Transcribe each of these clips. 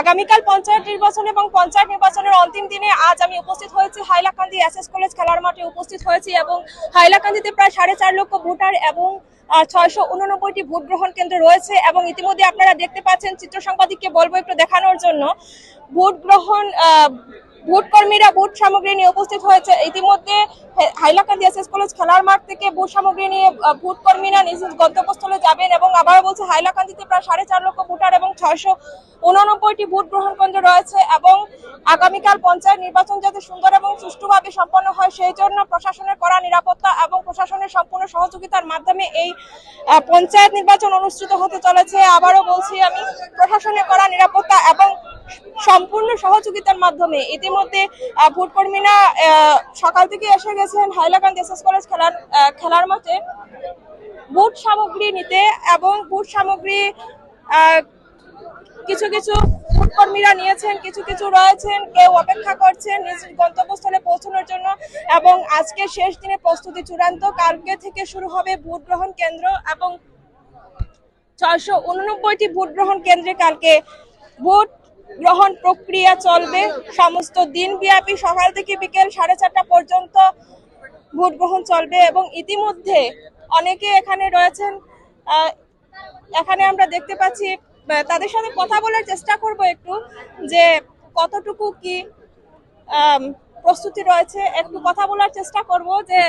আগামীকাল পঞ্চায়েত নির্বাচন এবং পঞ্চায়েত নির্বাচনের অন্তিম দিনে আজ আমি উপস্থিত হয়েছি হাইলাকান্দি এসএস কলেজ খেলার মাঠে উপস্থিত হয়েছি এবং হাইলাকান্দিতে প্রায় সাড়ে চার লক্ষ ভোটার এবং ছয়শো উননব্বইটি ভোট গ্রহণ কেন্দ্র রয়েছে এবং ইতিমধ্যে আপনারা দেখতে পাচ্ছেন চিত্র সাংবাদিককে বলব একটু দেখানোর জন্য। ভোট গ্রহণ ভোট কর্মীরা ভোট সামগ্রী নিয়ে উপস্থিত হয়েছে। ইতিমধ্যে হাইলাকান্দি এসএস কলেজ খেলার মাঠ থেকে ভোট সামগ্রী নিয়ে আহ, কর্মীরা নিজ গন্তব্যস্থলে যাবেন এবং আবারও বলছে হাইলাকান্দিতে প্রায় সাড়ে চার লক্ষ ভোটার এবং ছয়শো উননব্বইটি ভোট গ্রহণ কেন্দ্র রয়েছে এবং আগামীকাল পঞ্চায়েত নির্বাচন যাতে সুন্দর এবং সুষ্ঠুভাবে সম্পন্ন হয় সেই জন্য প্রশাসনের করা নিরাপত্তা এবং প্রশাসনের সম্পূর্ণ সহযোগিতার মাধ্যমে এই পঞ্চায়েত নির্বাচন অনুষ্ঠিত হতে চলেছে। আবারও বলছি আমি প্রশাসনের করা নিরাপত্তা এবং সম্পূর্ণ সহযোগিতার মাধ্যমে। ইতিমধ্যে ভোটকর্মীরা সকাল থেকে এসে গেছেন হাইলাকান্দি এসএস কলেজ খেলার খেলার মাঠে। বুট সামগ্রী নিতে এবং বুট সামগ্রী কিছু কিছু ভোটকর্মীরা নিয়েছেন, কিছু কিছু রয়েছেন, কেউ অপেক্ষা করছেন নিজ গন্তব্যস্থলে পৌঁছানোর জন্য এবং আজকে শেষ দিনে প্রস্তুতি চূড়ান্ত। কালকে থেকে শুরু হবে ভোট গ্রহণ কেন্দ্র এবং ছয়শো উননব্বইটি ভোট গ্রহণ কেন্দ্রে কালকে ভোট গ্রহণ প্রক্রিয়া চলবে। সমস্ত দিনব্যাপী সকাল থেকে বিকেল সাড়ে চারটা পর্যন্ত ভোট গ্রহণ চলবে এবং ইতিমধ্যে অনেকে এখানে রয়েছেন এখানে আমরা দেখতে পাচ্ছি তাদের সাথে কথা বলার চেষ্টা করব একটু যে কতটুকু কি প্রস্তুতি রয়েছে। একটু কথা বলার চেষ্টা করব যে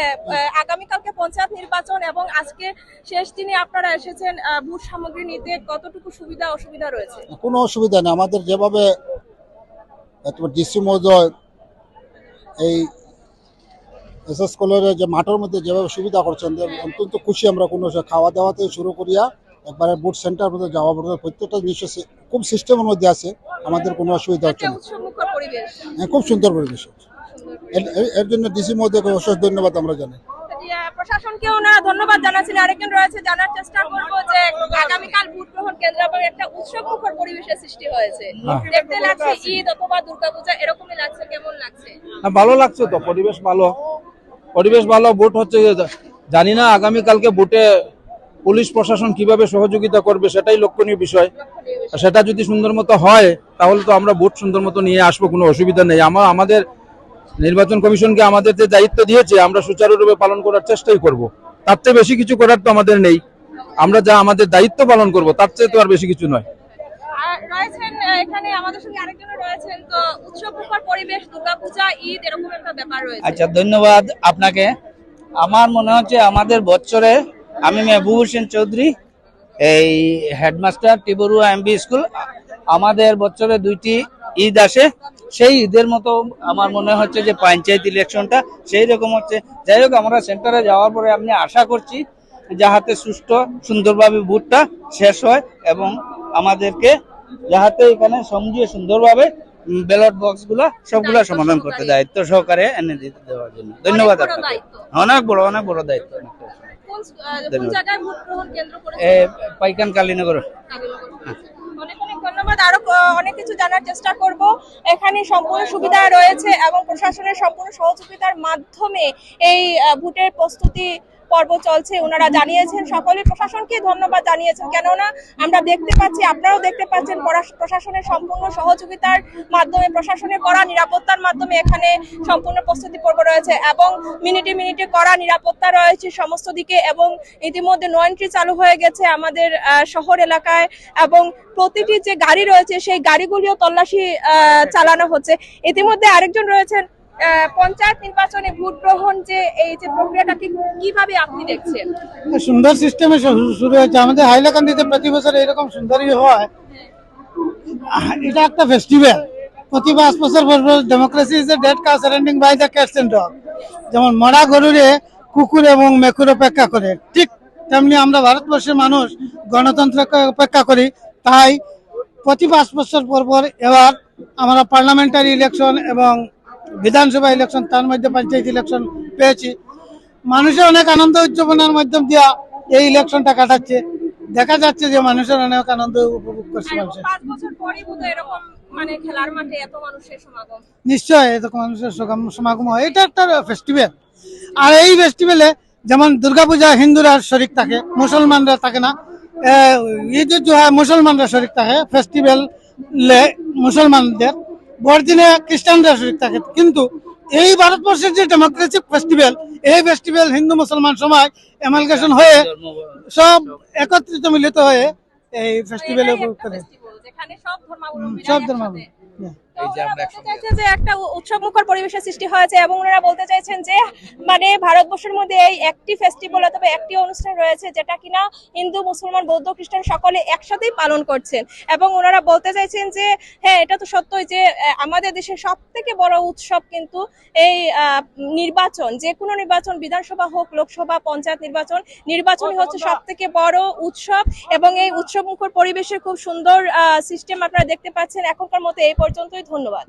আগামীকালকে পঞ্চায়েত নির্বাচন এবং আজকে শেষ দিনে আপনারা এসেছেন ভোট সামগ্রী নিতে কতটুকু সুবিধা অসুবিধা রয়েছে? কোনো অসুবিধা নেই। আমাদের যেভাবে ডিসি মহোদয় এই এসএস কলেজের যে মাঠের মধ্যে যেভাবে সুবিধা করছেন অত্যন্ত খুশি আমরা কোনো খাওয়া দাওয়া থেকে শুরু করিয়া একবারে বুট সেন্টার মধ্যে যাওয়া পর্যন্ত প্রত্যেকটা জিনিস খুব সিস্টেমের মধ্যে আছে। আমাদের কোনো অসুবিধা হচ্ছে না। পরিবেশ। হ্যাঁ, খুব সুন্দর পরিবেশ। এর- জন্য ডিসি মহোদয়কে অশেষ ধন্যবাদ আমরা জানাই জি, আহ, ধন্যবাদ জানাচ্ছেন আরেকজন রয়েছে জানার চেষ্টা করব যে আগামীকাল ভোট গ্রহণ কেন্দ্র এবং একটা উৎসব মুখর পরিবেশের সৃষ্টি হয়েছে। দেখতে লাগছে ঈদ অথবা দুর্গাপূজা এরকমই লাগছে কেমন লাগছে? ভালো লাগছে তো পরিবেশ ভালো। পরিবেশ ভালো ভোট হচ্ছে জানি না আগামীকালকে ভোটে পুলিশ প্রশাসন কীভাবে সহযোগিতা করবে সেটাই লক্ষণীয় বিষয়। সেটা যদি সুন্দর মতো হয় তাহলে তো আমরা ভোট সুন্দর মতো নিয়ে আসব কোনো অসুবিধা নেই। আমার আমাদের নির্বাচন কমিশনকে আমাদের যে দায়িত্ব দিয়েছে আমরা সুচারুরূপে পালন করার চেষ্টাই করব। তার চেয়ে বেশি কিছু করার তো আমাদের নেই। আমরা যা আমাদের দায়িত্ব পালন করব তার চেয়ে তো আর বেশি কিছু নয়। রয়েছেন এখানে আমাদের সঙ্গে আরেকজন রয়েছেন তো উৎসব পরিবেশ দুর্গাপূজা ঈদ এরকম একটা ব্যাপার রয়েছে। আচ্ছা ধন্যবাদ আপনাকে। আমার মনে হচ্ছে আমাদের বছরে আমি মেহবুব হোসেন চৌধুরী এই হেডমাস্টার টিবরুয়া এমবি স্কুল আমাদের বছরে দুইটি ঈদ আসে। সেই ঈদের মতো আমার মনে হচ্ছে যে পঞ্চায়েত ইলেকশনটা সেই রকম হচ্ছে। যাই হোক আমরা সেন্টারে যাওয়ার পরে আমি আশা করছি যাহাতে সুষ্ঠু সুন্দরভাবে ভোটটা শেষ হয় এবং আমাদেরকে যাহাতে এখানে সমঝিয়ে সুন্দরভাবে ব্যালট বক্সগুলা সবগুলা সমাধান করতে দায়িত্ব সহকারে এনে দিতে দেওয়ার জন্য। ধন্যবাদ আপনাকে। অনেক বড় অনেক বড় দায়িত্ব। কোন আহ, কোন ধন্যবাদ। জায়গায় ভোট গ্রহণ কেন্দ্র করেছে এ পাইকান কালীনগর অনেক অনেক আরও অনেক কিছু জানার চেষ্টা করব। এখানে সম্পূর্ণ সুবিধা রয়েছে এবং প্রশাসনের সম্পূর্ণ সহযোগিতার মাধ্যমে এই ভোটের প্রস্তুতি পর্ব চলছে, ওনারা জানিয়েছেন সকলে প্রশাসনকে ধন্যবাদ জানিয়েছেন। কেননা, আমরা দেখতে পাচ্ছি, আপনারাও দেখতে পাচ্ছেন প্রশাসনের সম্পূর্ণ সহযোগিতার মাধ্যমে, প্রশাসনের করা নিরাপত্তার মাধ্যমে এখানে সম্পূর্ণ প্রস্তুতি পর্ব রয়েছে এবং মিনিটে মিনিটে করা নিরাপত্তা রয়েছে সমস্ত দিকে এবং ইতিমধ্যে নো এন্ট্রি চালু হয়ে গেছে আমাদের শহর এলাকায় এবং প্রতিটি যে গাড়ি রয়েছে, সেই গাড়িগুলিও তল্লাশি চালানো হচ্ছে। ইতিমধ্যে আরেকজন রয়েছেন পঞ্চায়েত নির্বাচনে ভোট গ্রহণ যে এই যে প্রক্রিয়াটাকে কীভাবে আপনি দেখছেন? সুন্দর সিস্টেমে শুরু হয়েছে। আমাদের হাইলাকান্দিতে প্রতি বছর এরকম সুন্দরই হয়। এটা একটা ফেস্টিভ্যাল প্রতি পাঁচ বছর পর democracy is a dead cow surrendering by the cats and যেমন মরা গরুরে কুকুর এবং মেকুর অপেক্ষা করে। ঠিক তেমনি আমরা ভারতবর্ষের মানুষ গণতন্ত্রকে অপেক্ষা করি। তাই প্রতি পাঁচ বছর পর পর এবার আমরা পার্লামেন্টারি ইলেকশন এবং বিধানসভা ইলেকশন তার মধ্যে পঞ্চায়েত ইলেকশন পেয়েছি। মানুষের অনেক আনন্দ উদযাপনার মাধ্যম দিয়া এই ইলেকশনটা কাটাচ্ছে। দেখা যাচ্ছে যে মানুষের অনেক আনন্দ উপভোগ করছে মানে নিশ্চয় এরকম মানুষের সমাগম- হয়। এটা একটা ফেস্টিভ্যাল আর এই ফেস্টিভ্যালে যেমন দুর্গাপূজা হিন্দুরা শরিক থাকে মুসলমানরা থাকে না ঈদ মুসলমানরা শরিক থাকে। ফেস্টিভ্যাল মুসলমানদের বড়দিনে খ্রিস্টানরা শরিক থাকে। কিন্তু এই ভারতবর্ষের যে ডেমোক্রেসি ফেস্টিভ্যাল এই ফেস্টিভ্যাল হিন্দু মুসলমান সমাজ এমালগেশন হয়ে সব একত্রিত মিলিত হয়ে এই ফেস্টিভ্যালে সব ধর্মাবলম্বী সব ধর্মাবলম্বী তো ওনারা যে একটা উৎসব পরিবেশের সৃষ্টি হয়েছে এবং ওনারা বলতে চাইছেন যে মানে ভারতবর্ষের মধ্যে এই একটি ফেস্টিভ্যাল অথবা একটি অনুষ্ঠান রয়েছে যেটা কিনা হিন্দু মুসলমান বৌদ্ধ খ্রিস্টান সকলে একসাথেই পালন করছেন। এবং ওনারা বলতে চাইছেন যে হ্যাঁ এটা তো সত্যই যে আমাদের দেশের সব থেকে বড় উৎসব কিন্তু এই আহ, নির্বাচন যে কোনো নির্বাচন বিধানসভা হোক লোকসভা পঞ্চায়েত নির্বাচন নির্বাচনই হচ্ছে সব থেকে বড় উৎসব এবং এই উৎসব মুখর পরিবেশের খুব সুন্দর সিস্টেম আপনারা দেখতে পাচ্ছেন এখনকার মতো এই পর্যন্তই। ধন্যবাদ।